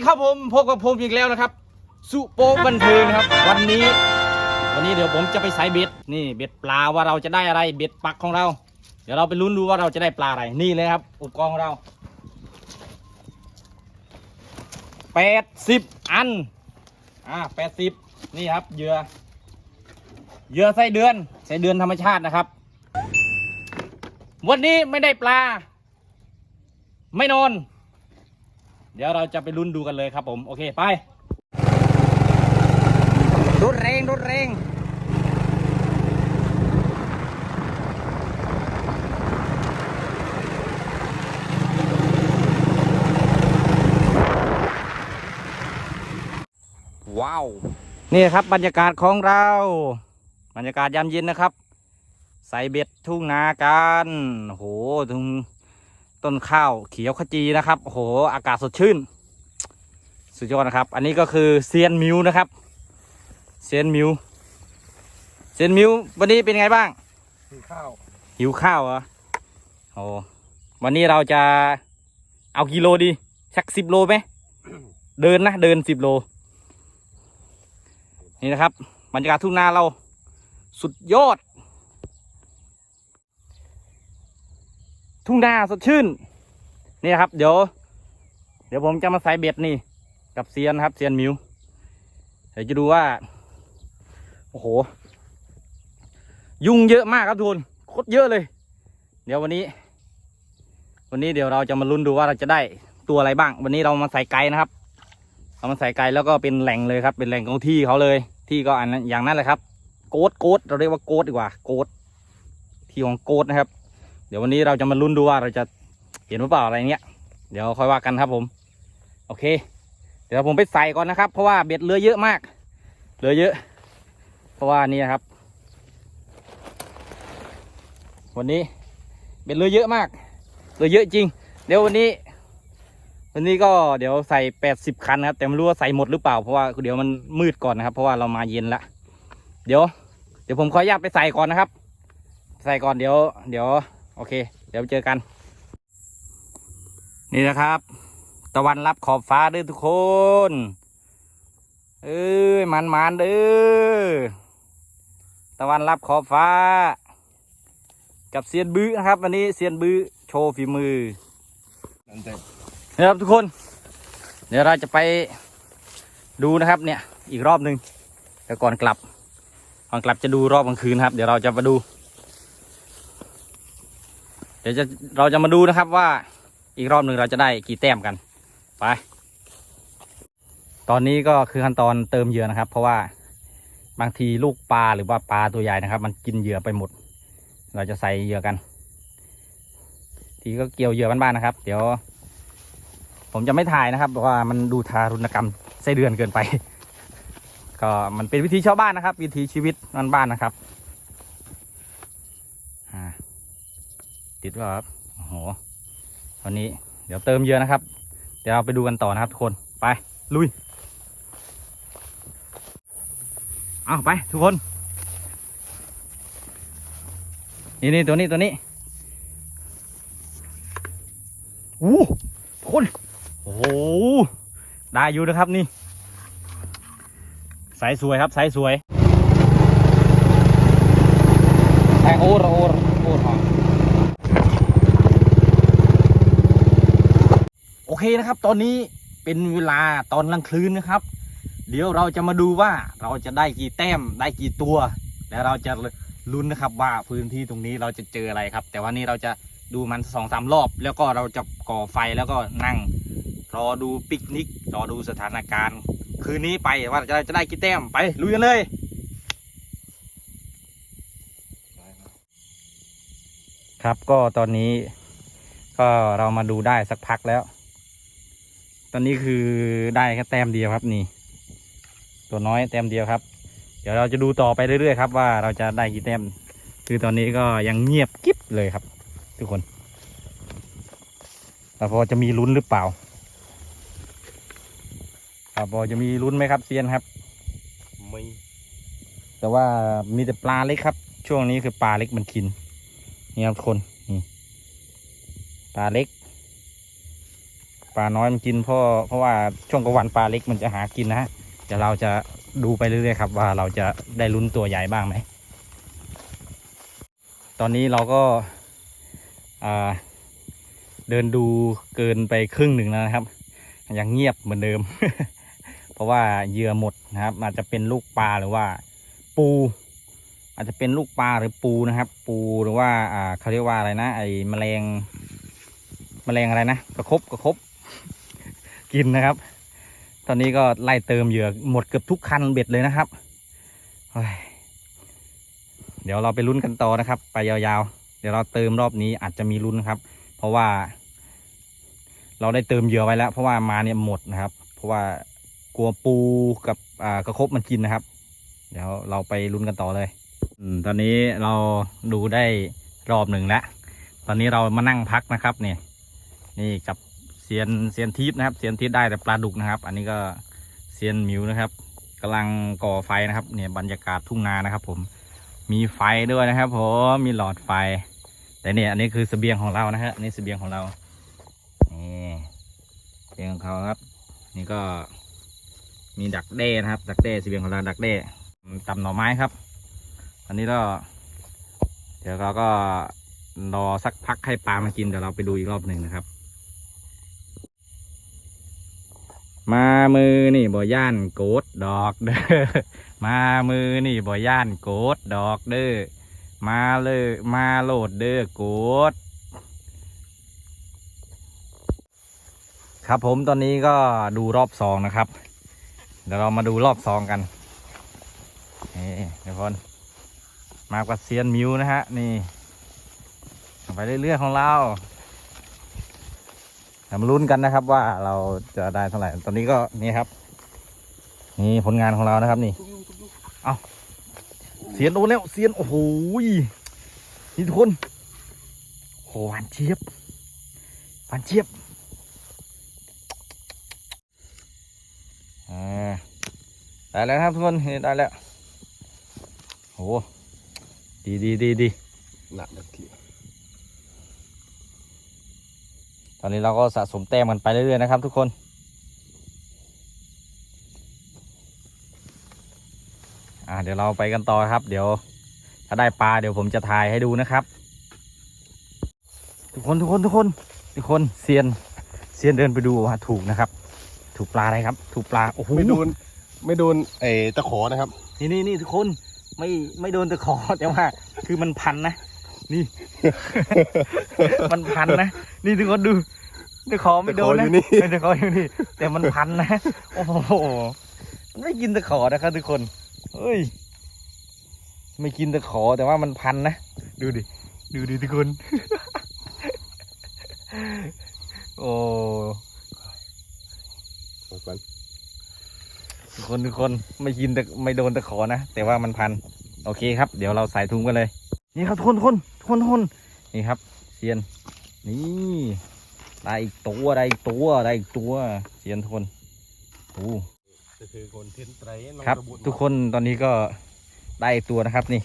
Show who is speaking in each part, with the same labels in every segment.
Speaker 1: ดีครับผมพบกับผมอีกแล้วนะครับ สุโปบันเทิงนะครับ วันนี้ วันนี้เดี๋ยวผมจะไปใส่เบ็ดนี่เบ็ดปลาว่าเราจะได้อะไรเบ็ดปักของเรา เดี๋ยวเราไปลุ้นดูว่าเราจะได้ปลาอะไรนี่เลยครับอุปกรณ์ของเราแปดสิบอันอ่าแปดสิบนี่ครับเหยื่อเหยื่อไส้เดือนไส้เดือนธรรมชาตินะครับ วันนี้ไม่ได้ปลา ไม่นอน เดี๋ยวเราจะไปลุ้นดูกันเลยครับผม โอเคไปรถเร่งรถเร่งว้าวนี่ครับบรรยากาศของเรา บรรยากาศยามเย็นนะครับ ใส่เบ็ดทุ่งนากันโอ้โหทุ่ง ต้นข้าวเขียวขจีนะครับโอ้โหอากาศสดชื่น สุดยอดนะครับ อันนี้ก็คือเซียนมิวนะครับเซียนมิวเซียนมิววันนี้เป็นไงบ้าง
Speaker 2: คือข้าว
Speaker 1: หิวข้าวเหรอโอ้วันนี้เราจะเอากิโลดีสักสิบโลไหมเดินนะเดินสิบโล นี่นะครับบรรยากาศทุ่งนาเราสุดยอด ทุ่งนาสดชื่น นี่ครับ เดี๋ยว เดี๋ยวผมจะมาใส่เบ็ดนี่ กับเซียนครับเซียนมิวเดี๋ยวจะดูว่า โอ้โห ยุงเยอะมากครับทุนโคตรเยอะเลย เดี๋ยววันนี้ วันนี้เดี๋ยวเราจะมาลุ้นดูว่าเราจะได้ตัวอะไรบ้าง วันนี้เรามาใส่ไก่นะครับเรามาใส่ไก่แล้วก็เป็นแหล่งเลยครับ เป็นแหล่งของที่เขาเลย ที่ก็อันนั้นอย่างนั้นแหละครับ โกดโกดเราเรียกว่าโกดดีกว่า โกดที่ของโกดนะครับ เดี๋ยววันนี้เราจะมาลุ้นดูว่าเราจะเห็นหรือเปล่าอะไรเงี้ย เดี๋ยวค่อยว่ากันครับผม โอเค เดี๋ยวผมไปใส่ก่อนนะครับ เพราะว่าเบ็ดเรือเยอะมากเรือเยอะ เพราะว่านี่ครับ วันนี้เบ็ดเรือเยอะมากเรือเยอะจริง เดี๋ยววันนี้ วันนี้ก็เดี๋ยวใส่แปดสิบคันนะครับ แต่ไม่รู้ว่าใส่หมดหรือเปล่าเพราะว่าเดี๋ยวมันมืดก่อนนะครับ เพราะว่าเรามาเย็นละเดี๋ยว เดี๋ยวผมขออนุญาตไปใส่ก่อนนะครับ ใส่ก่อนเดี๋ยว เดี๋ยว โอเค เดี๋ยวเจอกัน นี่นะครับ ตะวันรับขอบฟ้าด้อทุกคน เอ้ยมันมันเด้อตะวันรับขอบฟ้า กับเซียนบื้อนะครับ วันนี้เซียนบื้อโชว์ฝีมือ
Speaker 2: นั่นแต่
Speaker 1: นะครับทุกคน เดี๋ยวเราจะไปดูนะครับเนี่ยอีกรอบหนึ่งแต่ก่อนกลับก่อนกลับจะดูรอบกลางคืนครับ เดี๋ยวเราจะมาดู เดี๋ยวจะเราจะมาดูนะครับว่าอีกรอบหนึ่งเราจะได้กี่แต้มกัน ไป ตอนนี้ก็คือขั้นตอนเติมเหยื่อนะครับ เพราะว่าบางทีลูกปลาหรือว่าปลาตัวใหญ่นะครับ มันกินเหยื่อไปหมด เราจะใส่เหยื่อกัน ทีก็เกี่ยวเหยื่อบ้านๆนะครับ เดี๋ยว ผมจะไม่ถ่ายนะครับเพราะว่ามันดูทารุณกรรมไส้เดือนเกินไป ก็มันเป็นวิธีชาวบ้านนะครับ วิถีชีวิตบ้านๆนะครับอ่า ติดว่าครับโอ้โหวันนี้เดี๋ยวเติมเยอะนะครับ เดี๋ยวเราไปดูกันต่อนะครับทุกคนไปลุยเอาไปทุกคน นี่นี่ตัวนี้ตัวนี้อู้ทุกคนโอ้โหได้อยู่นะครับนี่สายสวยครับสายสวยแทงโอ้ระโอ้ระโอ เคนะครับ ตอนนี้เป็นเวลาตอนกลางคืนนะครับ เดี๋ยวเราจะมาดูว่าเราจะได้กี่แต้มได้กี่ตัว แล้วเราจะลุ้นนะครับว่าพื้นที่ตรงนี้เราจะเจออะไรครับ แต่วันนี้เราจะดูมันสองสามรอบ แล้วก็เราจะก่อไฟแล้วก็นั่ง รอดูปิกนิก รอดูสถานการณ์ คืนนี้ไปว่าจะจะได้กี่แต้มไปลุยกันเลยครับก็ตอนนี้ก็เรามาดูได้สักพักแล้ว ตอนนี้คือได้แค่แต้มเดียวครับนี่ ตัวน้อยแต้มเดียวครับ เดี๋ยวเราจะดูต่อไปเรื่อยๆครับว่าเราจะได้กี่แต้ม คือตอนนี้ก็ยังเงียบกิ๊บเลยครับ ทุกคนแต่พอจะมีลุ้นหรือเปล่าครับพอจะมีลุ้นไหมครับเซียนครับ
Speaker 2: ไม่
Speaker 1: แต่ว่ามีแต่ปลาเล็กครับ ช่วงนี้คือปลาเล็กมันกินนี่ครับทุกคนนี่ปลาเล็กป ลาลาน้อยมันกินเพราะเพราะว่าช่วงกลางวันปลาเล็กมันจะหากินนะฮะเดี๋ยวเราจะดูไปเรื่อยๆครับ ว่าเราจะได้ลุ้นตัวใหญ่บ้างไหม ตอนนี้เราก็าเดินดูเกินไปครึ่งหนึ่งแล้วนะครับ ยังเงียบเหมือนเดิม เพราะว่าเหยื่อหมดนะครับ อาจจะเป็นลูกปลาหรือว่าปู อาจจะเป็นลูกปลาหรือปูนะครับ ปูหรือว่าอ่าเขาเรียกว่าอะไรนะ ไอ้แมลงแมลงอะไรนะกระคบกระคบ กินนะครับ ตอนนี้ก็ไล่เติมเหยื่อหมดเกือบทุกคันเบ็ดเลยนะครับ เดี๋ยวเราไปลุ้นกันต่อนะครับ ไปยาวๆ เดี๋ยวเราเติมรอบนี้อาจจะมีลุ้นครับ เพราะว่า เราได้เติมเหยื่อไว้แล้ว เพราะว่ามาเนี่ยหมดนะครับ เพราะว่ากลัวปูกับอ่ากระคบมันกินนะครับ เดี๋ยวเราไปลุ้นกันต่อเลยตอนนี้เราดูได้รอบหนึ่งแล้ว ตอนนี้เรามานั่งพักนะครับเนี่ยนี่กับ เซียนเซียนทิพนะครับเซียนทิพได้แต่ปลาดุกนะครับ อันนี้ก็เซียนมิวนะครับกำลังก่อไฟนะครับ เนี่ยบรรยากาศทุ่งนานะครับ ผมมีไฟด้วยนะครับ ผมมีหลอดไฟ แต่เนี่ยอันนี้คือเสบียงของเรานะฮะนนี่เสบียงของเรานี่เสบียงของเขาครับ นี่ก็มีดักแด้นะครับ ดักแด้เสบียงของเราดักแด้ตำหน่อไม้ครับ อันนี้ก็เดี๋ยวเราก็รอสักพักให้ปลามากินเดี๋ยวเราไปดูอีกรอบหนึ่งนะครับ มามือนี่บ่ย่านโกดดอกเด้อมามือนี่บ่ย่านโกดดอกเด้อมาเลยมาโหลดเด้อโกดครับผมตอนนี้ก็ดูรอบสองนะครับ เดี๋ยวเรามาดูรอบสองกันนี่เดี๋ยวคนมากับเซียนมิวนะฮะนี่ไปเรื่อยๆของเรา ทำลุ้นกันนะครับว่าเราจะได้เท่าไหร่ ตอนนี้ก็นี่ครับ นี่ผลงานของเรานะครับนี่ เอาเซียนโดนแล้วเซียน โอ้โหนี่ทุกคนโหหวานเจี๊ยบหวานเจี๊ยบอ่าได้แล้วครับทุกคนนี่ได้แล้วโอ้ดีดีดีดี
Speaker 2: หนักนาที
Speaker 1: ตอนนี้เราก็สะสมแต้มกันไปเรื่อยๆนะครับ ทุกคน อ่าเดี๋ยวเราไปกันต่อครับ เดี๋ยว ถ้าได้ปลาเดี๋ยวผมจะถ่ายให้ดูนะครับ ทุกคนทุกคนทุกคน ทุกคนเซียนเซียนเดินไปดูว่าถูกนะครับ ถูกปลาอะไรครับ ถูกปลาโอ้โห
Speaker 2: ไม่โดนไม่โดนไอ้ตะขอนะครับ
Speaker 1: นี่นี่นี่ทุกคนไม่ไม่โดนตะขอแต่ว่าคือมันพันนะ นี่ มันพันนะ นี่ทุกคนดูตะขอไม่โดนนะ
Speaker 2: ตะขออยู่นี่
Speaker 1: เออตะขออยู่นี่ แต่มันพันนะ โอ้โห มันไม่กินตะขอนะครับทุกคน เฮ้ย ไม่กินตะขอแต่ว่ามันพันนะ ดูดิ ดูดิทุกคน โอ้
Speaker 2: ก่อน
Speaker 1: ทุกคนทุกคนไม่กินแต่ไม่โดนตะขอนะ แต่ว่ามันพัน โอเคครับ เดี๋ยวเราใส่ถุงกันเลย นี่ครับทุกคนทุกคน ทุกคนทุกคนนี่ครับเซียนนี่ได้อีกตัวได้อีกตัวได้อีกตัวเซียนทุกคนโอ้
Speaker 2: จะคือคนเทนไตรน้อง
Speaker 1: ครับ
Speaker 2: ตะบุญ
Speaker 1: ทุกคนตอนนี้ก็ได้อีกตัวนะครับนี่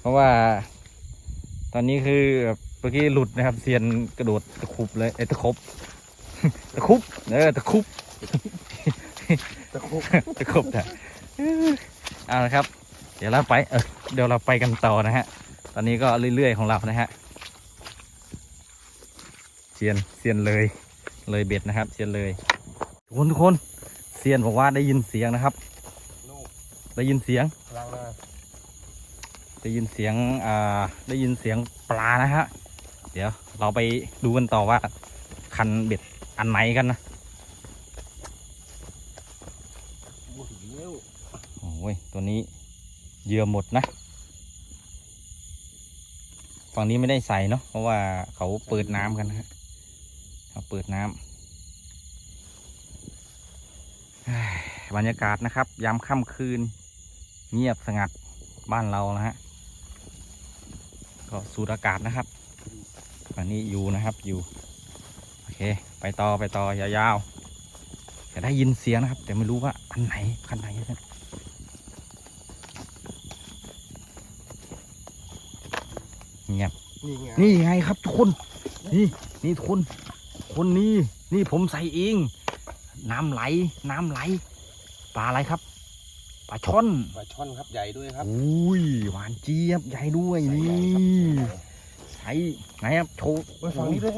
Speaker 1: เพราะว่า ตอนนี้คือแบบเมื่อกี้หลุดนะครับเซียนกระโดดตะคุบเลยเอ้ยตะครบตะคุบเออตะคุบ
Speaker 2: ตะคุบ
Speaker 1: ตะครบนะเอาละครับ เดี๋ยวเราไปเออเดี๋ยวเราไปกันต่อนะฮะต อนนี้ก็เรื่อยๆของเรานะฮะเซียนเซียนเลยเลยเบ็ดนะครับเซียนเลยทุกคนทุกคนเซียนบอกว่าได้ยินเสียงนะครับได้ยินเสียงได้ยินเสียงอ่าได้ยินเสียงปลานะฮะเดี๋ยวเราไปดูกันต่อว่า คันเบ็ดอันไหนกันนะ
Speaker 2: โอ้
Speaker 1: ยตัวนี้เยื่อหมดนะ ฝั่งนี้ไม่ได้ใส่เนาะเพราะว่าเขาเปิดน้ำกันนะฮะเขาเปิดน้ำบรรยากาศนะครับ ยามค่ำคืน เงียบสงัดบ้านเรานะฮะก็สูดอากาศนะครับฝั่งนี้อยู่นะครับอยู่โอเค ไปต่อไปต่อยาวๆจะได้ยินเสียงนะครับ แต่ไม่รู้ว่าอันไหนคันไหนกันเงียบ
Speaker 2: นี่ไง
Speaker 1: นี่ไงครับทุกคน นี่นี่ทุกคน คนนี้นี่ผมใส่เอง น้ำไหล น้ำไหล ปลาอะไรครับ ปลาช่อน
Speaker 2: ปลาช่อนครับใหญ่ด้วยครับ
Speaker 1: อุ้ยหวานเจี๊ยบใหญ่ด้วย
Speaker 2: ใส่
Speaker 1: นี่
Speaker 2: ใหญ่ครับ
Speaker 1: ใส่ไหนครับโชว์
Speaker 2: เฮ้ยฝั่งนี้ด้วย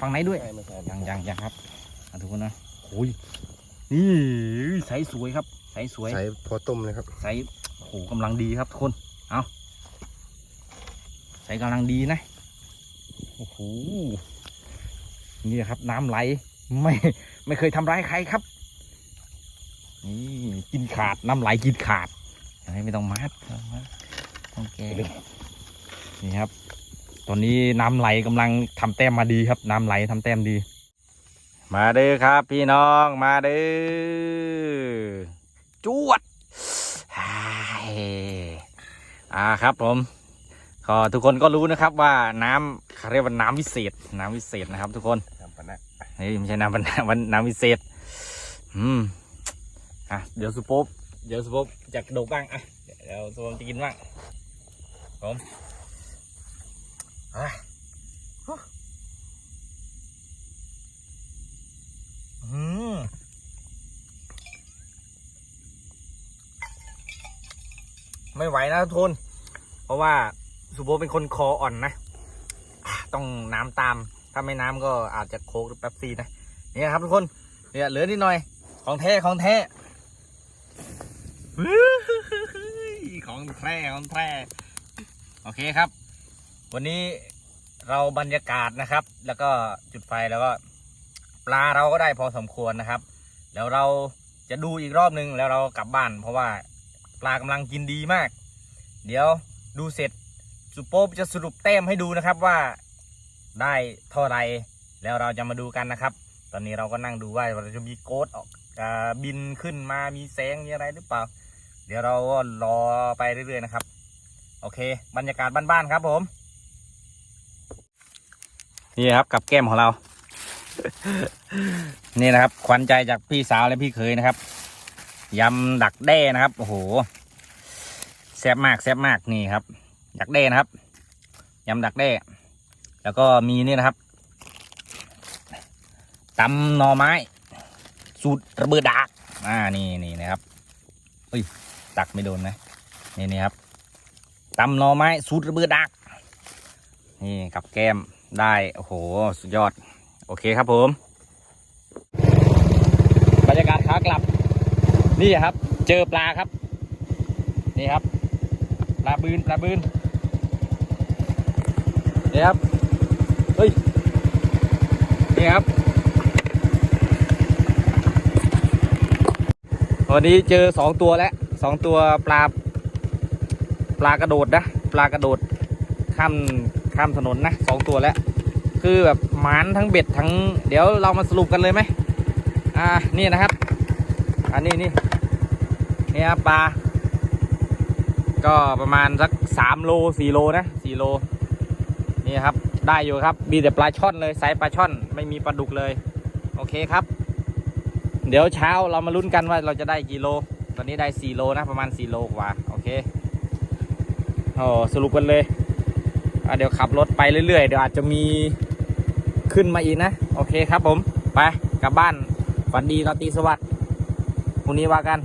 Speaker 1: ฝั่งไหนด้วย
Speaker 2: ใช่ไม่ใช่
Speaker 1: ยังยังยังครับมาทุกคนนะโอ้ยนี่ใสสวยครับ ใสสวย
Speaker 2: ใส่พอต้มเลยครับ
Speaker 1: ใสโอ้โหกำลังดีครับทุกคน เอา ใสกำลังดีนะ โอ้โห นี่ครับน้ำไหล ไม่ไม่เคยทำร้ายใครครับ นี่กินขาดน้ำไหลกินขาดยังไงไม่ต้องมัดไม่ต้องมัดต้องแก้นี่ครับ ตอนนี้น้ำไหลกำลังทำแต้มมาดีครับ น้ำไหลทำแต้มดี มาเด้อครับ พี่น้องมาเด้อจวดฮ่อ่าครับผม ก็ทุกคนก็รู้นะครับว่าน้ำเขาเรียกว่าน้ำวิเศษ น้ำวิเศษนะครับ ทุกคน
Speaker 2: ทำปะนะ
Speaker 1: เฮ้ยไม่ใช่น้ำวันวันน้ำวิเศษ อืมอะเดี๋ยวสุโป๊บเดี๋ยวสุโป๊บจะกระโดดบ้างอะเดี๋ยวสุโป๊บจะกินบ้างผมอะอืมไม่ไหวนะทุกคนเพราะว่า สุโบเป็นคนคออ่อนนะ ต้องน้ำตาม ถ้าไม่น้ำก็อาจจะโคกหรือแป๊บซีนะ นี่ครับทุกคน เนี่ยเหลือนิดหน่อย ของแท้ของแท้ ของแท้ของแท้ โอเคครับ วันนี้เราบรรยากาศนะครับ แล้วก็จุดไฟแล้วก็ปลาเราก็ได้พอสมควรนะครับ แล้วเราจะดูอีกรอบนึงแล้วเรากลับบ้าน เพราะว่าปลากำลังกินดีมาก เดี๋ยวดูเสร็จ สุโป๊จะสรุปแต้มให้ดูนะครับว่าได้เท่าไรแล้วเราจะมาดูกันนะครับ ตอนนี้เราก็นั่งดูว่าเราจะมีโกดออกบินขึ้นมามีแสงมีอะไรหรือเปล่า เดี๋ยวเราก็รอไปเรื่อยๆนะครับ โอเค บรรยากาศบ้านๆครับผม นี่ครับกับแก้มของเรา นี่นะครับ ขวัญใจจากพี่สาวและพี่เคยนะครับยำดักแด้นะครับโอ้โหแซ่บมากแซ่บมากนี่ครับ ดักแด้นะครับยำดักแด้แล้วก็มีนี่นะครับตำหน่อไม้ สูตรระเบิดดักอ่านี่นี่นะครับเฮ้ยตักไม่โดนนะนี่นี่ครับตำหน่อไม้สูตรระเบิดดักนี่กับแก้มได้โอ้โหสุดยอด โอเคครับผม บรรยากาศขากลับ นี่ครับ เจอปลาครับ นี่ครับ ปลาบืนปลาบืน นี่ครับ เฮ้ย นี่ครับ วันนี้เจอสองตัวแล้วสองตัวปลา ปลากระโดดนะ ปลากระโดด ข้ามข้ามถนนนะสองตัวแล้ว คือแบบหมานทั้งเบ็ดทั้ง เดี๋ยวเรามาสรุปกันเลยไหม อ่า นี่นะครับ อันนี้นี่นี่ครับปลา ก็ประมาณสักสามโลสี่โลนะสี่โล นี่ครับ ได้อยู่ครับมีแต่ปลาช่อนเลยไซส์ปลาช่อนไม่มีปลาดุกเลย โอเคครับ เดี๋ยวเช้าเรามาลุ้นกันว่าเราจะได้กี่โล ตอนนี้ได้สี่โลนะประมาณสี่โลกว่าโอเคโอ้สรุปกันเลยเดี๋ยวขับรถไปเรื่อยๆเดี๋ยวอาจจะมีขึ้นมาอีกนะ โอเคครับผม ไปกลับบ้านฝันดีราตรีสวัสดิ์พรุ่งนี้ว่ากัน